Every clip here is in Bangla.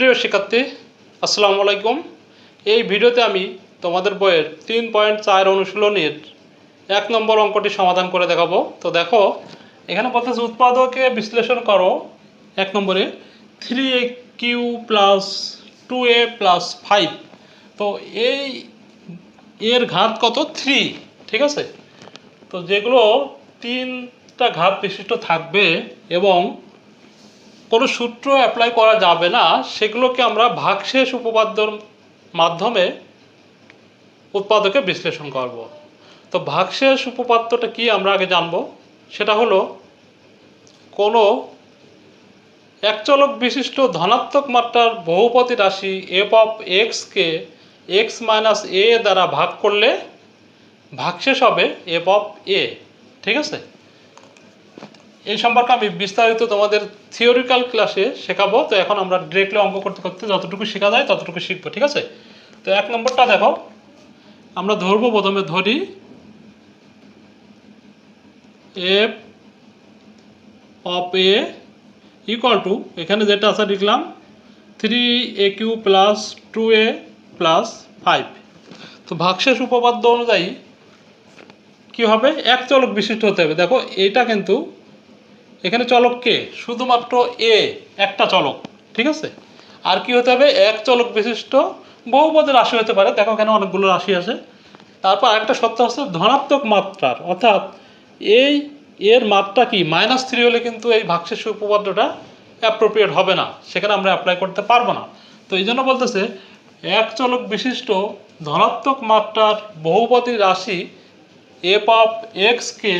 প্রিয় শিক্ষার্থী, আসসালামু আলাইকুম। এই ভিডিওতে আমি তোমাদের বইয়ের তিন পয়েন্ট চার অনুশীলনের এক নম্বর অঙ্কটি সমাধান করে দেখাবো। তো দেখো, এখানে বলতেছে উৎপাদকে বিশ্লেষণ করো এক নম্বরে three A Q plus two A plus five তো এই এর ঘাত কত? থ্রি ঠিক আছে? তো যেগুলো তিনটা ঘাত বিশিষ্ট থাকবে এবং কোনো সূত্র অ্যাপ্লাই করা যাবে না, সেগুলোকে আমরা ভাগশেষ উপপাদ্যর মাধ্যমে উৎপাদকে বিশ্লেষণ করব। তো ভাগশেষ উপপাদ্যটা কি আমরা আগে জানব? সেটা হলো, কোনো একচলক বিশিষ্ট ধনাত্মক মাত্রার বহুপতি রাশি এফ অফ এক্সকে এক্স মাইনাস এ দ্বারা ভাগ করলে ভাগশেষ হবে এফ অফ এ ঠিক আছে? এই সম্পর্কে আমি বিস্তারিত তোমাদের থিওরিক্যাল ক্লাসে শেখাবো। তো এখন আমরা ডিরেক্টলি অঙ্ক করতে করতে যতটুকু শেখা যায় ততটুকু শিখব, ঠিক আছে? তো এক নম্বরটা দেখো। আমরা ধরবো প্রথমে ধরি F of A equal to এখানে যেটা আছে লিখলাম three A Q plus two A plus five তো ভাগশেষ উপপাদ্য অনুযায়ী কি হবে? এক চলক বিশিষ্ট হতে হবে। দেখো এটা কিন্তু এখানে চলক কে? শুধুমাত্র এ, একটা চলক, ঠিক আছে? আর কি হতে হবে? এক চলক বিশিষ্ট বহুপদের রাশি হতে পারে। দেখো এখানে অনেকগুলো রাশি আছে। তারপর আরেকটা সত্য হচ্ছে ধনাত্মক মাত্রার। অর্থাৎ এই এর মাত্রা কি? মাইনাস থ্রি হলে কিন্তু এই ভাগশেষ উপপাদ্যটা অ্যাপ্রোপ্রিয়েট হবে না। সেখানে আমরা অ্যাপ্লাই করতে পারব না। তো এই জন্য বলতেছে, এক চলক বিশিষ্ট ধনাত্মক মাত্রার বহুপতি রাশি এফ অফ এক্সকে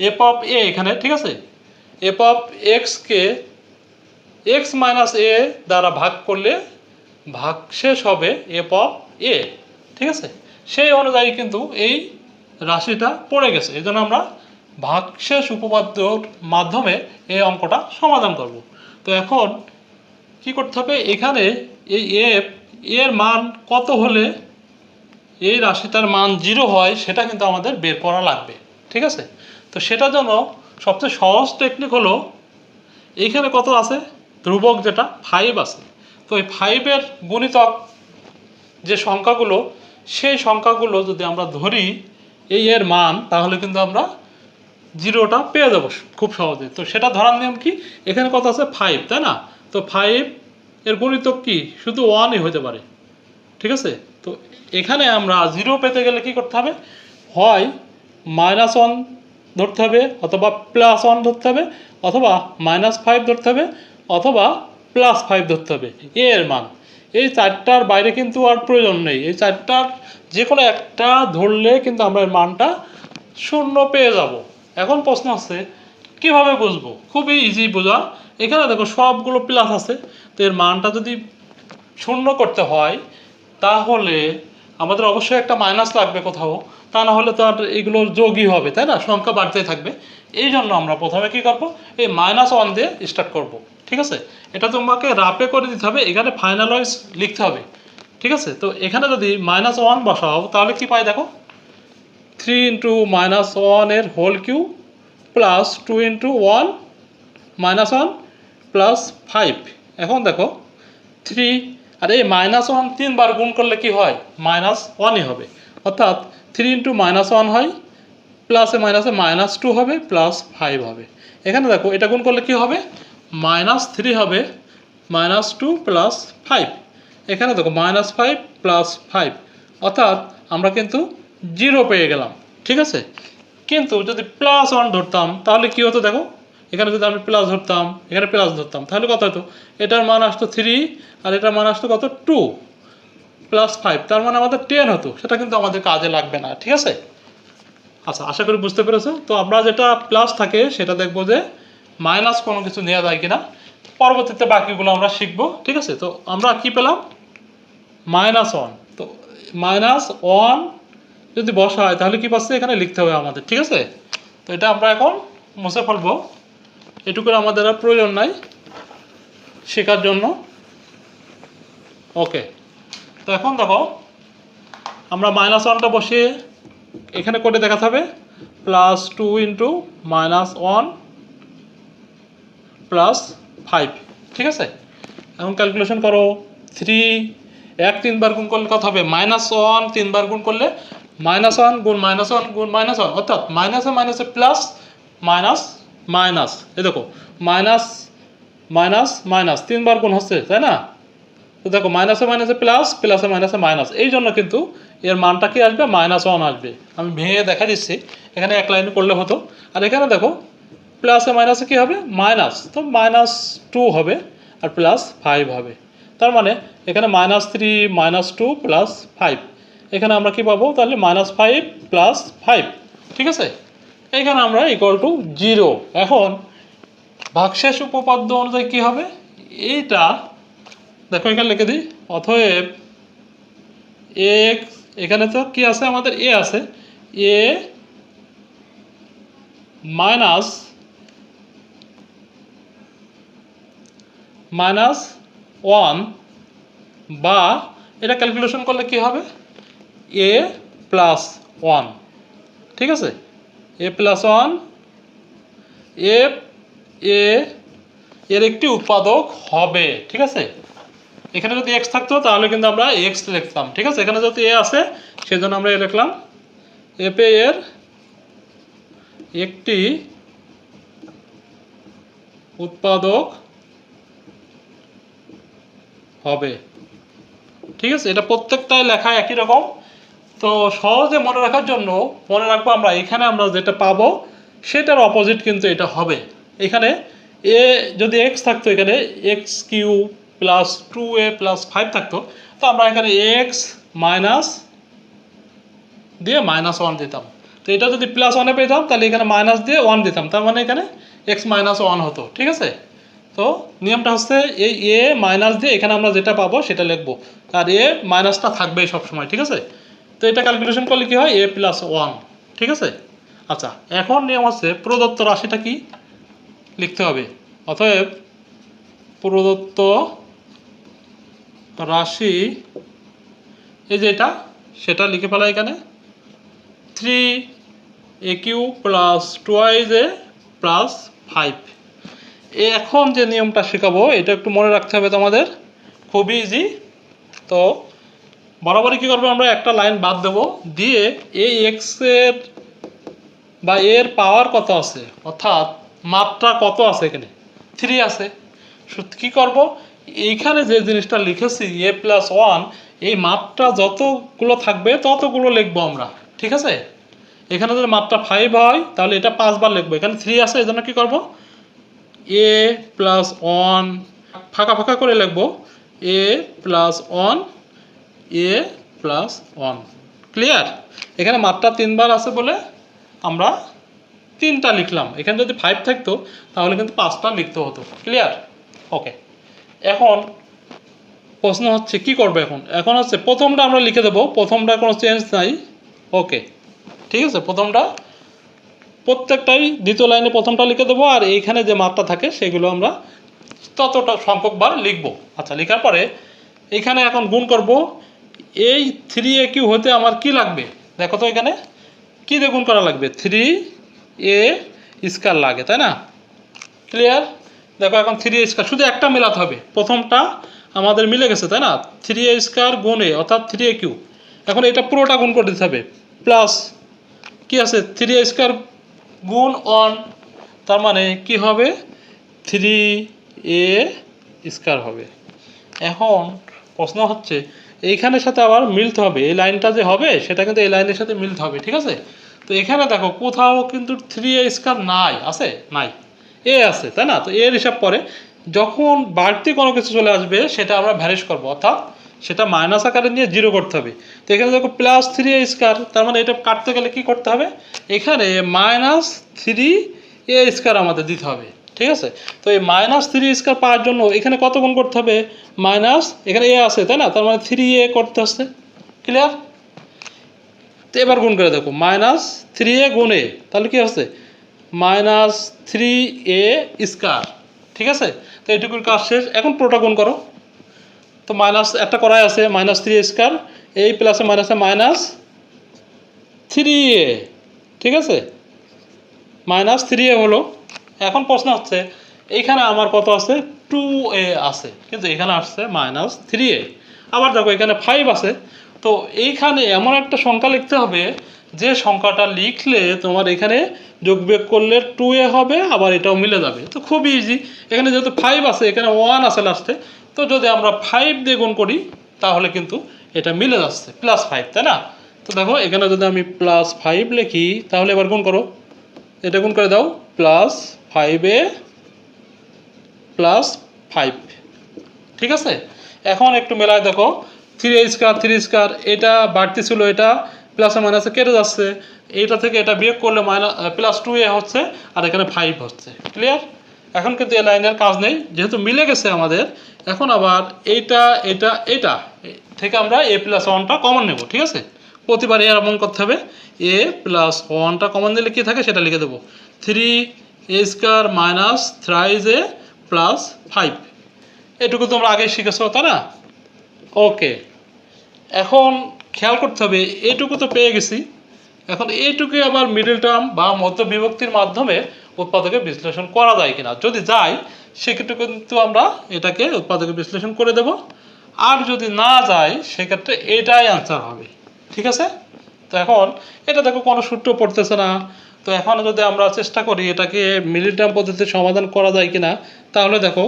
এপ অফ এ এখানে, ঠিক আছে? এফ অফ এক্সকে এক্স মাইনাস এ দ্বারা ভাগ করলে ভাগশেষ হবে এফ অফ এ ঠিক আছে? সেই অনুযায়ী কিন্তু এই রাশিটা পড়ে গেছে। এই জন্য আমরা ভাগশেষ উপপাদ্যর মাধ্যমে এই অঙ্কটা সমাধান করব। তো এখন কি করতে হবে? এখানে এই এফ এর মান কত হলে এই রাশিটার মান জিরো হয়, সেটা কিন্তু আমাদের বের করা লাগবে। ঠিক আছে? তো সেটার জন্য সবচেয়ে সহজ টেকনিক হলো, এইখানে কত আছে? ধ্রুবক যেটা ফাইভ আছে। তো এই ফাইভের গুণিতক যে সংখ্যাগুলো, সেই সংখ্যাগুলো যদি আমরা ধরি, এই এর মান, তাহলে কিন্তু আমরা জিরোটা পেয়ে যাব খুব সহজে। তো সেটা ধরার নিয়ম কি? এখানে কত আছে? ফাইভ তাই না? তো ফাইভ এর গুণিতক কি? শুধু ওয়ানই হতে পারে। ঠিক আছে? তো এখানে আমরা জিরো পেতে গেলে কি করতে হবে? হয় মাইনাস ওয়ান ধরতে হবে, অথবা প্লাস ওয়ান ধরতে হবে, অথবা মাইনাস ফাইভ ধরতে হবে, অথবা প্লাস ফাইভ ধরতে হবে। এ এর মান। এই চারটার বাইরে কিন্তু আর প্রয়োজন নেই। এই চারটার যে কোনো একটা ধরলে কিন্তু আমরা এর মানটা শূন্য পেয়ে যাব। এখন প্রশ্ন আছে কীভাবে বুঝব? খুবই ইজি বোঝা। এখানে দেখো সবগুলো প্লাস আছে। তো এর মানটা যদি শূন্য করতে হয়, তাহলে আমাদের অবশ্যই একটা মাইনাস লাগবে কোথাও, তা না হলে তো আর এগুলো যোগই হবে, তাই না? সংখ্যা বাড়তে থাকবে। এই জন্য আমরা প্রথমে কি করব? এই মাইনাস ওয়ান দিয়ে স্টার্ট করব, ঠিক আছে? এটা তোমাকে রাপে করে দিতে হবে, এখানে ফাইনাল ওয়াইজ লিখতে হবে, ঠিক আছে? তো এখানে যদি মাইনাস ওয়ান বসাও, তাহলে কি পাই দেখো? থ্রি ইন্টু মাইনাস ওয়ানের whole Q plus two into one minus one plus five এখন দেখো থ্রি আর এই মাইনাস ওয়ান তিনবার গুণ করলে কি হয়? মাইনাস ওয়ানই হবে। অর্থাৎ থ্রি ইন্টু মাইনাস ওয়ান হয় প্লাসে মাইনাসে মাইনাস টু হবে প্লাস ফাইভ হবে। এখানে দেখো, এটা গুণ করলে কি হবে? মাইনাস থ্রি হবে মাইনাস টু প্লাস ফাইভ এখানে দেখো মাইনাস ফাইভ প্লাস ফাইভ অর্থাৎ আমরা কিন্তু জিরো পেয়ে গেলাম, ঠিক আছে? কিন্তু যদি প্লাস ওয়ান ধরতাম, তাহলে কি হতো দেখো? এখানে যদি আমি প্লাস ধরতাম, এখানে প্লাস ধরতাম, তাহলে কত হতো? এটার মান আসতো থ্রি আর এটার মান আসতো কত? টু প্লাস ফাইভ তার মানে আমাদের টেন হতো। সেটা কিন্তু আমাদের কাজে লাগবে না, ঠিক আছে? আচ্ছা আশা করি বুঝতে পেরেছ? তো আমরা যেটা প্লাস থাকে, সেটা দেখব যে মাইনাস কোনো কিছু নেওয়া যায় কিনা। পরবর্তীতে বাকিগুলো আমরা শিখব, ঠিক আছে? তো আমরা কি পেলাম? মাইনাস ওয়ান তো মাইনাস ওয়ান যদি বসা হয় তাহলে কি পাচ্ছে? এখানে লিখতে হবে আমাদের, ঠিক আছে? তো এটা আমরা এখন মুছে ফেলব। এটুকুর আমাদের আর প্রয়োজন নাই শেখার জন্য। ওকে তো এখন দেখো, আমরা মাইনাস ওয়ানটা বসিয়ে এখানে করে দেখাতে হবে। Plus two into minus one plus five ঠিক আছে? এখন ক্যালকুলেশন করো। থ্রি এক তিনবার গুণ করলে কত হবে? মাইনাস ওয়ান তিনবার গুণ করলে মাইনাস ওয়ান গুণ মাইনাস ওয়ান গুণ মাইনাস ওয়ান অর্থাৎ মাইনাসে মাইনাসে প্লাস মাইনাস মাইনাস, এই দেখো, মাইনাস মাইনাস মাইনাস, তিনবার গুণ হচ্ছে, তাই না? তো দেখো, মাইনাসে মাইনাসে প্লাস প্লাসে মাইনাসে মাইনাস এই জন্য কিন্তু এর মানটা কি আসবে? মাইনাস ওয়ান আসবে। আমি ভেঙে দেখা দিচ্ছি, এখানে এক লাইন করলে হতো। আর এখানে দেখো প্লাসে মাইনাসে কী হবে? মাইনাস তো মাইনাস টু হবে, আর প্লাস ফাইভ হবে। তার মানে এখানে minus three minus two plus five এখানে আমরা কি পাবো? তাহলে মাইনাস ফাইভ প্লাস ফাইভ ঠিক আছে? এখানে আমরা ইকুয়াল টু জিরো এখন ভাগশেষ উপপাদ্য অনুযায়ী কী হবে? এইটা, দেখো এখানে লিখে দিই, অতএব এক্স এখানে তো কি আছে? আমাদের এ আছে। এ মাইনাস মাইনাস ওয়ান বা এটা ক্যালকুলেশন করলে কি হবে? এ প্লাস ওয়ান ঠিক আছে? এ প্লাস ওয়ান এ এ এর একটি উৎপাদক হবে, ঠিক আছে? এখানে যদি এক্স থাকতো, তাহলে কিন্তু আমরা এক্স লিখতাম, ঠিক আছে? এখানে যদি এ আছে, সেজন্য আমরা এ লিখলাম। এপে এর একটি উৎপাদক হবে, ঠিক আছে? এটা প্রত্যেকটাই লেখা একই রকম। তো সহজে মনে রাখার জন্য মনে রাখব আমরা, এখানে আমরা যেটা পাবো, সেটার অপোজিট কিন্তু এটা হবে। এখানে এ যদি এক্স থাকতো, এখানে X Q plus two A plus five থাকতো, তো আমরা এখানে এক্স মাইনাস দিয়ে মাইনাস ওয়ান দিতাম। তো এটা যদি প্লাস ওয়ানে পেতাম, তাহলে এখানে মাইনাস দিয়ে ওয়ান দিতাম। তার মানে এখানে এক্স মাইনাস ওয়ান হতো, ঠিক আছে? তো নিয়মটা হচ্ছে এই এ মাইনাস দিয়ে এখানে আমরা যেটা পাবো, সেটা লিখব। আর এ মাইনাসটা থাকবেই সবসময়, ঠিক আছে? তো এটা ক্যালকুলেশন করলে কি হয়? এ প্লাস ওয়ান ঠিক আছে? আচ্ছা এখন নিয়ম আছে প্রদত্ত রাশিটা কি? লিখতে হবে। অতএব প্রদত্ত রাশি, এই যে এটা, সেটা লিখে ফেলা এখানে। Three A Q plus twice A plus five এখন যে নিয়মটা শেখাবো, এটা একটু মনে রাখতে হবে তোমাদের। খুবই ইজি তো বরাবরই কী করব আমরা একটা লাইন বাদ দেবো, দিয়ে এই এক্সের বা এর পাওয়ার কত আছে? অর্থাৎ মাত্রা কত আছে এখানে? থ্রি আছে। কী করব? এইখানে যে জিনিসটা লিখেছি এ প্লাস ওয়ান এই মাত্রা যতগুলো থাকবে, ততগুলো লিখব আমরা। ঠিক আছে? এখানে যদি মাত্রা ফাইভ হয়, তাহলে এটা পাঁচবার লিখব। এখানে থ্রি আছে, এই জন্য কী করব? এ প্লাস ওয়ান ফাঁকা ফাঁকা করে লিখব। A plus one A plus one clear এখানে মাত্রা তিনবার আছে বলে আমরা তিনটা লিখলাম। এখানে যদি ফাইভ থাকতো, তাহলে কিন্তু পাঁচটা লিখতে হতো। ক্লিয়ার ওকে এখন প্রশ্ন হচ্ছে, কি করবে এখন? এখন হচ্ছে প্রথমটা আমরা লিখে দেবো। প্রথমটা কোনো চেঞ্জ নাই। ওকে ঠিক আছে? প্রথমটা, প্রত্যেকটাই দ্বিতীয় লাইনে প্রথমটা লিখে দেবো আর এইখানে যে মাত্রা থাকে, সেগুলো আমরা ততটা সংখ্যকবার লিখব। আচ্ছা লেখার পরে এখানে এখন গুণ করব। এই থ্রি এ কিউ হতে আমার কি লাগবে? দেখো তো এখানে। কী গুণ করা লাগবে? থ্রি এ স্কার লাগে, তাই না? ক্লিয়ার দেখো এখন থ্রি এ স্কার শুধু একটা মেলাতে হবে। প্রথমটা আমাদের মিলে গেছে, তাই না? থ্রি এ স্কার গুণ এ অর্থাৎ থ্রি এ কিউ এখন এটা পুরোটা গুণ করে দিতে হবে। প্লাস কি আছে? থ্রি এ স্কোয়ার গুণ ওয়ান তার মানে কি হবে? থ্রি এ স্কোয়ার হবে। এখন প্রশ্ন হচ্ছে এইখানের সাথে আবার মিলতে হবে। এই লাইনটা যে হবে, সেটা কিন্তু এই লাইনের সাথে মিলতে হবে, ঠিক আছে? তো এখানে দেখো, কোথাও কিন্তু থ্রি এ স্কোয়ার নাই, আছে? নাই। এ আছে, তাই না? তো এর হিসাব পরে যখন বাড়তি কোনো কিছু চলে আসবে, সেটা আমরা ভ্যারিশ করব, অর্থাৎ সেটা মাইনাস আকারে নিয়ে জিরো করতে হবে। তো এখানে দেখো প্লাস থ্রি এ স্কোয়ার তার মানে এটা কাটতে গেলে কি করতে হবে? এখানে মাইনাস থ্রি এ স্কোয়ার আমাদের দিতে হবে। ঠিক আছে? তো এই মাইনাস থ্রি স্কোয়ার পাওয়ার জন্য এখানে কত গুণ করতে হবে? মাইনাস এখানে এ আছে, তাই না? তার মানে থ্রি এ করতে হচ্ছে। ক্লিয়ার তো এবার গুণ করে দেখো মাইনাস থ্রি এ গুণ এ তাহলে কি হচ্ছে? মাইনাস থ্রি এ স্কোয়ার ঠিক আছে? তো এটুকুর কাজ শেষ। এখন পুরোটা গুণ করো। তো মাইনাস একটা করাই আছে মাইনাস থ্রি স্কোয়ার এই প্লাসে মাইনাসে মাইনাস থ্রি এ ঠিক আছে? মাইনাস থ্রি এ হলো এখন প্রশ্ন হচ্ছে এইখানে আমার কত আছে? টু এ আছে। কিন্তু এখানে আসছে মাইনাস থ্রি এ আবার দেখো, এখানে ফাইভ আছে। তো এইখানে এমন একটা সংখ্যা লিখতে হবে, যে সংখ্যাটা লিখলে তোমার এখানে যোগ বিয়োগ করলে টু এ হবে, আবার এটাও মিলে যাবে। তো খুব ইজি এখানে যেহেতু ফাইভ আছে, এখানে ওয়ান আছে লাস্টে তো যদি আমরা ফাইভ দিয়ে গুণ করি, তাহলে কিন্তু এটা মিলে যাচ্ছে। প্লাস ফাইভ তাই না? তো দেখো, এখানে যদি আমি প্লাস ফাইভ লিখি, তাহলে এবার গুণ করো। এটা গুণ করে দাও প্লাস ফাইভে প্লাস ফাইভ ঠিক আছে? এখন একটু মেলায় দেখো। থ্রি স্কোয়ার থ্রি স্কোয়ার এটা বাড়তি ছিল, এটা প্লাসে মাইনাসে কেটে যাচ্ছে। এইটা থেকে এটা বিয়োগ করলে মাইনাস প্লাস টু এ হচ্ছে, আর এখানে ফাইভ হচ্ছে। ক্লিয়ার এখন কিন্তু এই লাইনের কাজ নেই। যেহেতু মিলে গেছে আমাদের, এখন আবার এইটা, এটা এটা থেকে আমরা এ প্লাস ওয়ানটা কমন নেব, ঠিক আছে? প্রতিবার এরকম করতে হবে। এ প্লাস ওয়ানটা কমন দিলে কী থাকে? সেটা লিখে দেবো। Three A square minus thrice A plus five. এটুকু তোমরা আগে শিখেছো, তাই না? ওকে। এখন খেয়াল করতে হবে এইটুকু তো পেয়ে গেছি। এখন এইটুকু আবার মিডল টার্ম বা মধ্য বিভক্তির মাধ্যমে উৎপাদকে বিশ্লেষণ করা যায় কিনা। যদি যায়, সেক্ষেত্রে কিন্তু আমরা এটাকে উৎপাদকে বিশ্লেষণ করে দেব। আর যদি না যায়, সেক্ষেত্রে এটাই অ্যান্সার হবে। ঠিক আছে? তো এখন, এটা দেখো কোনো সূত্র পড়তেছে না। তো এখন যদি আমরা চেষ্টা করি এটাকে মিডল টার্ম পদ্ধতিতে সমাধান করা যায় কিনা, তাহলে দেখো,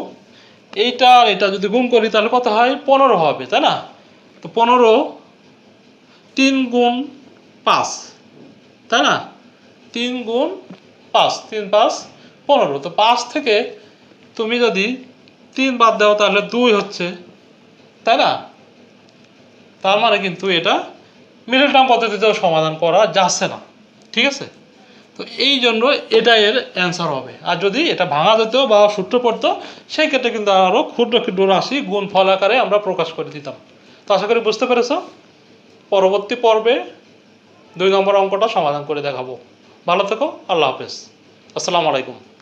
এইটা আর এটা যদি গুণ করি, তাহলে কত হয়? পনেরো হবে, তাই না? তো পনেরো তিন গুণ পাঁচ, তাই না? তিন গুণ পাঁচ, তিন পাঁচ পনেরো। তো পাঁচ থেকে তুমি যদি তিন বাদ দাও, তাহলে দুই হচ্ছে, তাই না? তার মানে কিন্তু এটা মিডল টার্ম পদ্ধতিতেও সমাধান করা যাচ্ছে না, ঠিক আছে? তো এই জন্য এটা এর অ্যান্সার হবে। আর যদি এটা ভাঙা যেত বা সূত্র পড়তো, সেই ক্ষেত্রে কিন্তু আরও ক্ষুদ্র ক্ষুদ্র রাশি গুণ ফল আকারে আমরা প্রকাশ করে দিতাম। তো আশা করি বুঝতে পেরেছ? পরবর্তী পর্বে দুই নম্বর অঙ্কটা সমাধান করে দেখাবো। ভালো থেকো, আল্লাহ হাফেজ। আসসালামু আলাইকুম।